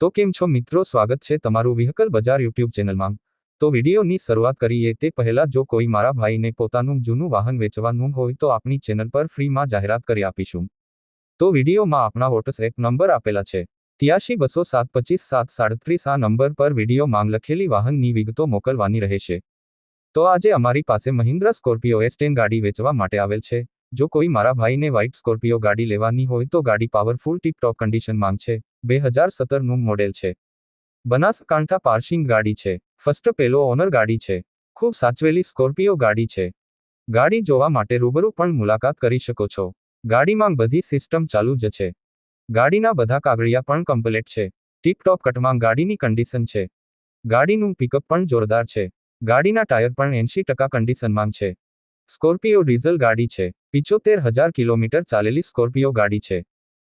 તો કેમ છો મિત્રો? સ્વાગત છે તમારું વ્હીકલ બજાર યુટ્યુબ ચેનલમાં. તો વિડીયોની શરૂઆત કરીએ તે પહેલા જો કોઈ મારા ભાઈને પોતાનું જૂનું વાહન વેચવાનું હોય તો આપણી ચેનલ પર ફ્રીમાં જાહેરાત કરી આપીશું. તો વિડીયોમાં આપણા વોટ્સએપ નંબર આપેલા છે. ત્યાસી બસો સાત પચીસ સાત સાડત્રીસ આ નંબર પર વીડિયો માંગ લખેલી વાહનની વિગતો મોકલવાની રહેશે. તો આજે અમારી પાસે મહિન્દ્રા સ્કોર્પિયો એસ ટેન ગાડી વેચવા માટે આવેલ છે. જો કોઈ મારા ભાઈને વ્હાઇટ સ્કોર્પિયો ગાડી લેવાની હોય તો ગાડી પાવરફુલ ટીપ ટોપ કન્ડિશન માંગ છે. બે હજાર સત્તરનું મોડેલ છે. બનાસકાંઠા પાર્સિંગ ગાડી છે. ફર્સ્ટ પેલો ઓનર ગાડી છે. ખૂબ સાચવેલી સ્કોર્પિયો ગાડી છે. ગાડી જોવા માટે રૂબરૂ પણ મુલાકાત કરી શકો છો. ગાડીમાં બધી સિસ્ટમ ચાલુ જ છે. ગાડીના બધા કાગળિયા પણ કમ્પ્લેટ છે. ટીપટોપ કટમાં ગાડીની કન્ડિશન છે. ગાડીનું પિકઅપ પણ જોરદાર છે. ગાડીના ટાયર પણ એંશી ટકા કન્ડિશનમાં છે. સ્કોર્પિયો ડીઝલ ગાડી છે. પિચોતેર હજાર કિલોમીટર ચાલેલી સ્કોર્પિયો ગાડી છે.